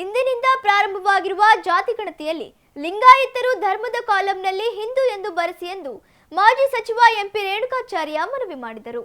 ಇಂದಿನಿಂದ ಪ್ರಾರಂಭವಾಗಿರುವ ಜಾತಿ ಗಣತಿಯಲ್ಲಿ ಲಿಂಗಾಯತರು ಧರ್ಮದ ಕಾಲಂನಲ್ಲಿ ಹಿಂದೂ ಎಂದು ಬರೆಸಿ ಎಂದು ಮಾಜಿ ಸಚಿವ ಎಂಪಿ ರೇಣುಕಾಚಾರ್ಯ ಮನವಿ ಮಾಡಿದರು.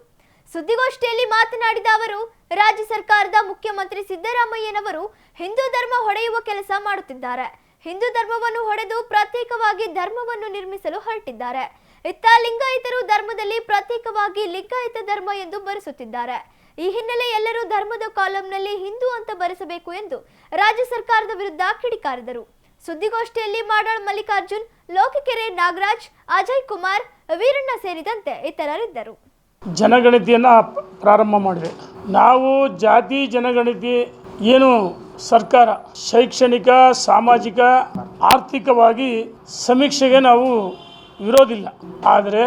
ಸುದ್ದಿಗೋಷ್ಠಿಯಲ್ಲಿ ಮಾತನಾಡಿದ ಅವರು, ರಾಜ್ಯ ಸರ್ಕಾರದ ಮುಖ್ಯಮಂತ್ರಿ ಸಿದ್ದರಾಮಯ್ಯನವರು ಹಿಂದೂ ಧರ್ಮ ಹೊಡೆಯುವ ಕೆಲಸ ಮಾಡುತ್ತಿದ್ದಾರೆ. ಹಿಂದೂ ಧರ್ಮವನ್ನು ಹೊಡೆದು ಪ್ರತ್ಯೇಕವಾಗಿ ಧರ್ಮವನ್ನು ನಿರ್ಮಿಸಲು ಹೊರಟಿದ್ದಾರೆ. ಇತ್ತ ಲಿಂಗಾಯತರು ಧರ್ಮದಲ್ಲಿ ಪ್ರತ್ಯೇಕವಾಗಿ ಲಿಂಗಾಯತ ಧರ್ಮ ಎಂದು ಬರೆಸುತ್ತಿದ್ದಾರೆ. ಈ ಹಿನ್ನೆಲೆ ಎಲ್ಲರೂ ಧರ್ಮದ ಕಾಲಂನಲ್ಲಿ ಹಿಂದೂ ಅಂತ ಬರೆಸಬೇಕು ಎಂದು ರಾಜ್ಯ ಸರ್ಕಾರದ ವಿರುದ್ಧ ಕಿಡಿಕಾರಿದರು. ಸುದ್ದಿಗೋಷ್ಠಿಯಲ್ಲಿ ಮಾಡಾಳ್ ಮಲ್ಲಿಕಾರ್ಜುನ್, ಲೋಕಕೆರೆ ನಾಗರಾಜ್, ಅಜಯ್ ಕುಮಾರ್, ವೀರಣ್ಣ ಸೇರಿದಂತೆ ಇತರರಿದ್ದರು. ಜನಗಣತಿಯನ್ನು ಪ್ರಾರಂಭ ಮಾಡಿದೆ. ನಾವು ಜಾತಿ ಜನಗಣತಿ ಏನು ಸರ್ಕಾರ ಶೈಕ್ಷಣಿಕ, ಸಾಮಾಜಿಕ, ಆರ್ಥಿಕವಾಗಿ ಸಮೀಕ್ಷೆಗೆ ನಾವು ಇರೋದಿಲ್ಲ ಆದರೆ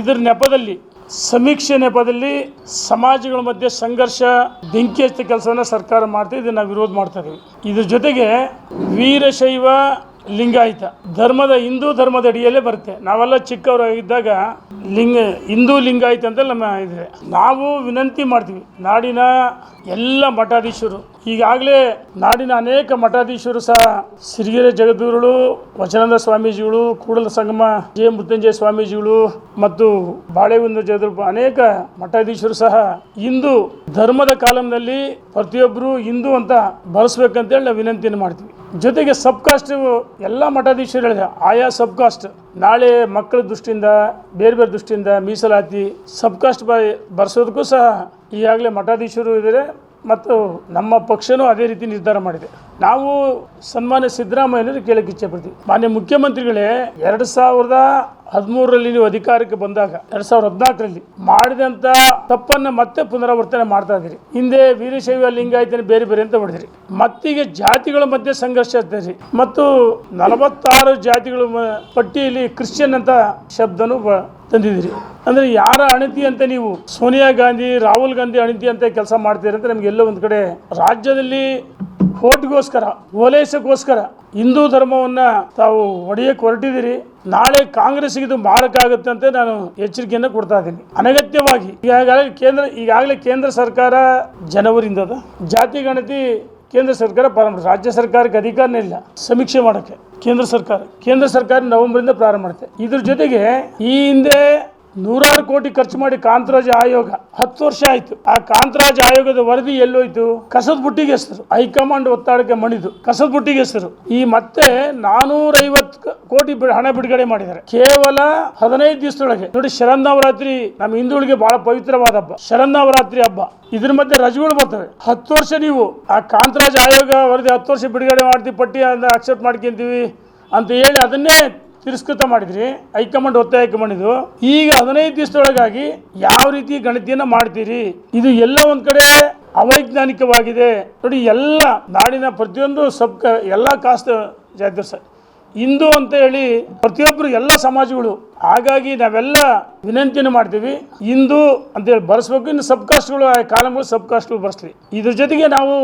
ಇದರ ನೆಪದಲ್ಲಿ ಸಮೀಕ್ಷೆ ನೆಪದಲ್ಲಿ ಸಮಾಜಗಳ ಮಧ್ಯೆ ಸಂಘರ್ಷ ಬೆಂಕಿ ಹಚ್ಚ ಕೆಲಸವನ್ನು ಸರ್ಕಾರ ಮಾಡ್ತಾ ಇದನ್ನು ವಿರೋಧ ಮಾಡ್ತಾ ಇದ್ದೀವಿ ಇದ್ರ ಜೊತೆಗೆ ವೀರಶೈವ ಲಿಂಗಾಯತ. ಧರ್ಮದ ಹಿಂದೂ ಧರ್ಮದ ಅಡಿಯಲ್ಲೇ ಬರುತ್ತೆ. ನಾವೆಲ್ಲ ಚಿಕ್ಕವರಾಗಿದ್ದಾಗ ಲಿಂಗ, ಹಿಂದೂ ಲಿಂಗಾಯಿತ ಅಂತ ನಮ್ಮ ಇದ್ರೆ ನಾವು ವಿನಂತಿ ಮಾಡ್ತೀವಿ, ನಾಡಿನ ಎಲ್ಲ ಮಠಾಧೀಶರು. ಈಗಾಗಲೇ ನಾಡಿನ ಅನೇಕ ಮಠಾಧೀಶರು ಸಹ ಸಿರಿಗೆರೆ ಜಗದ್ಗುರುಗಳು, ವಚನಂದ ಸ್ವಾಮೀಜಿಗಳು, ಕೂಡಲ ಸಂಗಮ ಜೆ ಮೃತ್ಯುಂಜಯ ಸ್ವಾಮೀಜಿಗಳು ಮತ್ತು ಬಾಳೆಗುಂದ ಜಗದ್ರೂಪ ಅನೇಕ ಮಠಾಧೀಶರು ಸಹ ಹಿಂದೂ ಧರ್ಮದ ಕಾಲಂನಲ್ಲಿ ಪ್ರತಿಯೊಬ್ಬರು ಹಿಂದೂ ಅಂತ ಬಳಸ್ಬೇಕಂತೇಳಿ ನಾವು ವಿನಂತಿಯನ್ನು ಮಾಡ್ತೀವಿ. ಜೊತೆಗೆ ಸಬ್ ಕಾಸ್ಟ್ ಎಲ್ಲ ಮಠಾಧೀಶರು ಹೇಳಿದೆ ಆಯಾ ಸಬ್ ಕಾಸ್ಟ್ ನಾಳೆ ಮಕ್ಕಳ ದೃಷ್ಟಿಯಿಂದ, ಬೇರೆ ಬೇರೆ ದೃಷ್ಟಿಯಿಂದ ಮೀಸಲಾತಿ ಸಬ್ ಕಾಸ್ಟ್ ಬ, ಬರ್ಸೋದಕ್ಕೂ ಸಹ ಈಗಾಗಲೇ ಮಠಾಧೀಶರು ಇದ್ದಾರೆ ಮತ್ತು ನಮ್ಮ ಪಕ್ಷನೂ ಅದೇ ರೀತಿ ನಿರ್ಧಾರ ಮಾಡಿದೆ. ನಾವು ಸನ್ಮಾನ್ಯ ಸಿದ್ದರಾಮಯ್ಯನವರು ಕೇಳಕ್ಕೆ ಇಚ್ಛೆ ಪಡ್ತೀವಿ ಮಾನ್ಯ ಮುಖ್ಯಮಂತ್ರಿಗಳೇ, ಎರಡು ಸಾವಿರದ ಹದಿಮೂರರಲ್ಲಿ ನೀವು ಅಧಿಕಾರಕ್ಕೆ ಬಂದಾಗ, ಎರಡು ಸಾವಿರದ ಹದಿನಾಲ್ಕರಲ್ಲಿ ಮಾಡಿದಂಥ ತಪ್ಪನ್ನು ಮತ್ತೆ ಪುನರಾವರ್ತನೆ ಮಾಡ್ತಾ ಇದ್ದೀರಿ. ಹಿಂದೆ ವೀರಶೈವ ಲಿಂಗಾಯತನ ಬೇರೆ ಬೇರೆ ಅಂತ ಹೊಡೆದಿರಿ ಮತ್ತೀಗ ಜಾತಿಗಳ ಮಧ್ಯೆ ಸಂಘರ್ಷ ಆಗ್ತದೆ ಮತ್ತು ನಲವತ್ತಾರು ಜಾತಿಗಳ ಪಟ್ಟಿಯಲ್ಲಿ ಕ್ರಿಶ್ಚಿಯನ್ ಅಂತ ಶಬ್ದನು ತಂದಿದ್ದೀರಿ. ಅಂದರೆ ಯಾರ ಅಣತಿ ಅಂತ ನೀವು ಸೋನಿಯಾ ಗಾಂಧಿ, ರಾಹುಲ್ ಗಾಂಧಿ ಅಣತಿ ಅಂತ ಕೆಲಸ ಮಾಡ್ತೀರಿ ಅಂತ ನಮ್ಗೆ ಎಲ್ಲೋ ಒಂದು ಕಡೆ ರಾಜ್ಯದಲ್ಲಿ ಓಟ್ಗೋಸ್ಕರ ಓಲೈಸಕ್ಕೋಸ್ಕರ ಹಿಂದೂ ಧರ್ಮವನ್ನು ತಾವು ಒಡೆಯಕ್ಕೆ ಹೊರಟಿದ್ದೀರಿ. ನಾಳೆ ಕಾಂಗ್ರೆಸ್ಗೆ ಇದು ಮಾರಕ ಆಗುತ್ತೆ ಅಂತ ನಾನು ಎಚ್ಚರಿಕೆಯನ್ನು ಕೊಡ್ತಾ ಇದ್ದೀನಿ. ಅನಗತ್ಯವಾಗಿ ಈಗಾಗಲೇ ಕೇಂದ್ರ ಈಗಾಗಲೇ ಕೇಂದ್ರ ಸರ್ಕಾರ ಜನವರಿಂದ ಜಾತಿ, ಗಣತಿ ಕೇಂದ್ರ ಸರ್ಕಾರ ಪ್ರಾರಂಭ, ರಾಜ್ಯ ಸರ್ಕಾರಕ್ಕೆ ಅಧಿಕಾರನೇ ಇಲ್ಲ. ಸಮೀಕ್ಷೆ ಮಾಡೋಕ್ಕೆ ಕೇಂದ್ರ ಸರ್ಕಾರ ಕೇಂದ್ರ ಸರ್ಕಾರ ನವೆಂಬರಿಂದ ಪ್ರಾರಂಭ ಮಾಡುತ್ತೆ. ಇದ್ರ ಜೊತೆಗೆ ಈ ಹಿಂದೆ ನೂರಾರು ಕೋಟಿ ಖರ್ಚು ಮಾಡಿ ಕಾಂತರಾಜ ಆಯೋಗ, ಹತ್ತು ವರ್ಷ ಆಯ್ತು. ಆ ಕಾಂತರಾಜ ಆಯೋಗದ ವರದಿ ಎಲ್ಲೋಯ್ತು? ಕಸದ ಬುಟ್ಟಿಗೆ ಹೆಸರು. ಹೈಕಮಾಂಡ್ ಒತ್ತಾಡಕ್ಕೆ ಮಣಿದು. ಕಸದ ಬುಟ್ಟಿಗೆ ಹೆಸರು. ಈ ಮತ್ತೆ ನಾನೂರೈವತ್ತು ಕೋಟಿ ಹಣ ಬಿಡುಗಡೆ ಮಾಡಿದ್ದಾರೆ. ಕೇವಲ ಹದಿನೈದು ದಿವಸದೊಳಗೆ. ನೋಡಿ, ಶರನ್ನವರಾತ್ರಿ ನಮ್ಮ ಹಿಂದೂಗಳಿಗೆ ಬಹಳ ಪವಿತ್ರವಾದ ಹಬ್ಬ. ಶರನ್ನವರಾತ್ರಿ ಹಬ್ಬ. ಇದ್ರ ಮಧ್ಯೆ ರಜೆಗಳು ಬರ್ತವೆ. ಹತ್ತು ವರ್ಷ ನೀವು ಆ ಕಾಂತರಾಜ ಆಯೋಗ ವರದಿ ಹತ್ತು ವರ್ಷ ಬಿಡುಗಡೆ ಮಾಡ್ತೀವಿ ಪಟ್ಟಿ ಅಕ್ಸೆಪ್ಟ್ ಮಾಡ್ಕೊಂತೀವಿ ಅಂತ ಹೇಳಿ ಅದನ್ನೇ ತಿರಸ್ಕೃತ ಮಾಡಿದ್ರಿ, ಹೈಕಮಾಂಡ್ ಒತ್ತಾಯಕ್ಕೆ ಮಾಡಿದ್ದು ಈಗ ಹದಿನೈದು ದಿವಸದೊಳಗಾಗಿ ಯಾವ ರೀತಿ ಗಣತಿಯನ್ನ ಮಾಡ್ತೀರಿ? ಇದು ಎಲ್ಲ ಒಂದ್ ಕಡೆ ಅವೈಜ್ಞಾನಿಕವಾಗಿದೆ. ನೋಡಿ, ಎಲ್ಲ ನಾಡಿನ ಪ್ರತಿಯೊಂದು ಸಬ್ ಎಲ್ಲ ಕಾಸ್ಟ್ ಜಾತಿ ಸರ್ ಹಿಂದೂ ಅಂತ ಹೇಳಿ ಪ್ರತಿಯೊಬ್ಬರು ಎಲ್ಲ ಸಮಾಜಗಳು, ಹಾಗಾಗಿ ನಾವೆಲ್ಲ ವಿನಂತಿಯನ್ನು ಮಾಡ್ತೀವಿ, ಹಿಂದೂ ಅಂತೇಳಿ ಬರೆಸ್ಬೇಕು. ಇನ್ನು ಸಬ್ ಕಾಸ್ಟ್ಗಳು ಕಾಲಂಗಳು ಸಬ್ ಕಾಸ್ಟ್ಗಳು ಬರೆಸ್ಲಿ. ಇದ್ರ ಜೊತೆಗೆ ನಾವು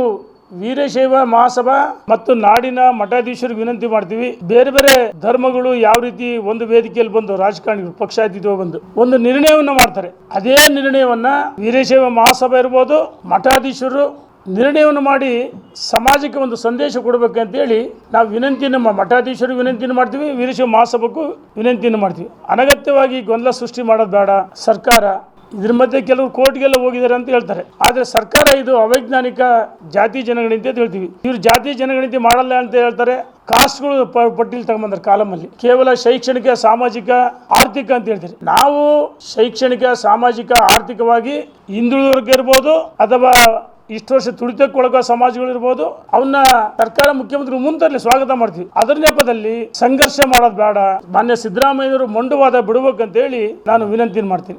ವೀರಶೈವ ಮಹಾಸಭಾ ಮತ್ತು ನಾಡಿನ ಮಠಾಧೀಶರಿಗೆ ವಿನಂತಿ ಮಾಡ್ತೀವಿ. ಬೇರೆ ಬೇರೆ ಧರ್ಮಗಳು ಯಾವ ರೀತಿ ಒಂದು ವೇದಿಕೆಯಲ್ಲಿ ಬಂದು ರಾಜಕಾರಣಿಗಳು ಪಕ್ಷಾತೀತವಾಗಿ ಬಂದು ಒಂದು ನಿರ್ಣಯವನ್ನು ಮಾಡ್ತಾರೆ. ಅದೇ ನಿರ್ಣಯವನ್ನ ವೀರಶೈವ ಮಹಾಸಭಾ ಇರ್ಬೋದು, ಮಠಾಧೀಶರು ನಿರ್ಣಯವನ್ನು ಮಾಡಿ ಸಮಾಜಕ್ಕೆ ಒಂದು ಸಂದೇಶ ಕೊಡಬೇಕಂತೇಳಿ ನಾವು ವಿನಂತಿಯನ್ನು ಮಠಾಧೀಶರು ವಿನಂತಿಯನ್ನು ಮಾಡ್ತೀವಿ, ವೀರಶೈವ ಮಹಾಸಭಕ್ಕೂ ವಿನಂತಿಯನ್ನು ಮಾಡ್ತೀವಿ. ಅನಗತ್ಯವಾಗಿ ಗೊಂದಲ ಸೃಷ್ಟಿ ಮಾಡೋದು ಬೇಡ. ಸರ್ಕಾರ ಇದ್ರ ಮಧ್ಯೆ ಕೆಲವರು ಕೋರ್ಟ್ಗೆಲ್ಲ ಹೋಗಿದ್ದಾರೆ ಅಂತ ಹೇಳ್ತಾರೆ. ಆದರೆ ಸರ್ಕಾರ ಇದು ಅವೈಜ್ಞಾನಿಕ ಜಾತಿ ಜನಗಣತಿ ಅಂತ ಹೇಳ್ತೀವಿ. ಇವರು ಜಾತಿ ಜನಗಣತಿ ಮಾಡಲ್ಲ ಅಂತ ಹೇಳ್ತಾರೆ. ಕಾಸ್ಟ್ಗಳು ಪಟ್ಟಿಲಿ ತಗೊಂಬಂದ್ರೆ ಕಾಲಮಲ್ಲಿ. ಕೇವಲ ಶೈಕ್ಷಣಿಕ, ಸಾಮಾಜಿಕ, ಆರ್ಥಿಕ ಅಂತ ಹೇಳ್ತಾರೆ. ನಾವು ಶೈಕ್ಷಣಿಕ, ಸಾಮಾಜಿಕ, ಆರ್ಥಿಕವಾಗಿ ಹಿಂದುಳಿದವರ್ಗ ಇರ್ಬೋದು, ಅಥವಾ ಇಷ್ಟು ವರ್ಷ ತುಳಿತಕ್ಕೊಳಗೋ ಸಮಾಜಗಳಿರ್ಬೋದು ಅವನ್ನ ಸರ್ಕಾರ ಮುಖ್ಯಮಂತ್ರಿ ಮುಂತರಲಿ ಸ್ವಾಗತ ಮಾಡ್ತೀವಿ. ಅದರ ನೆಪದಲ್ಲಿ ಸಂಘರ್ಷ ಮಾಡೋದು ಬೇಡ. ಮಾನ್ಯ ಸಿದ್ದರಾಮಯ್ಯವರು ಮೊಂಡುವಾದ ಬಿಡಬೇಕಂತ ಹೇಳಿ ನಾನು ವಿನಂತಿ ಮಾಡ್ತೀನಿ.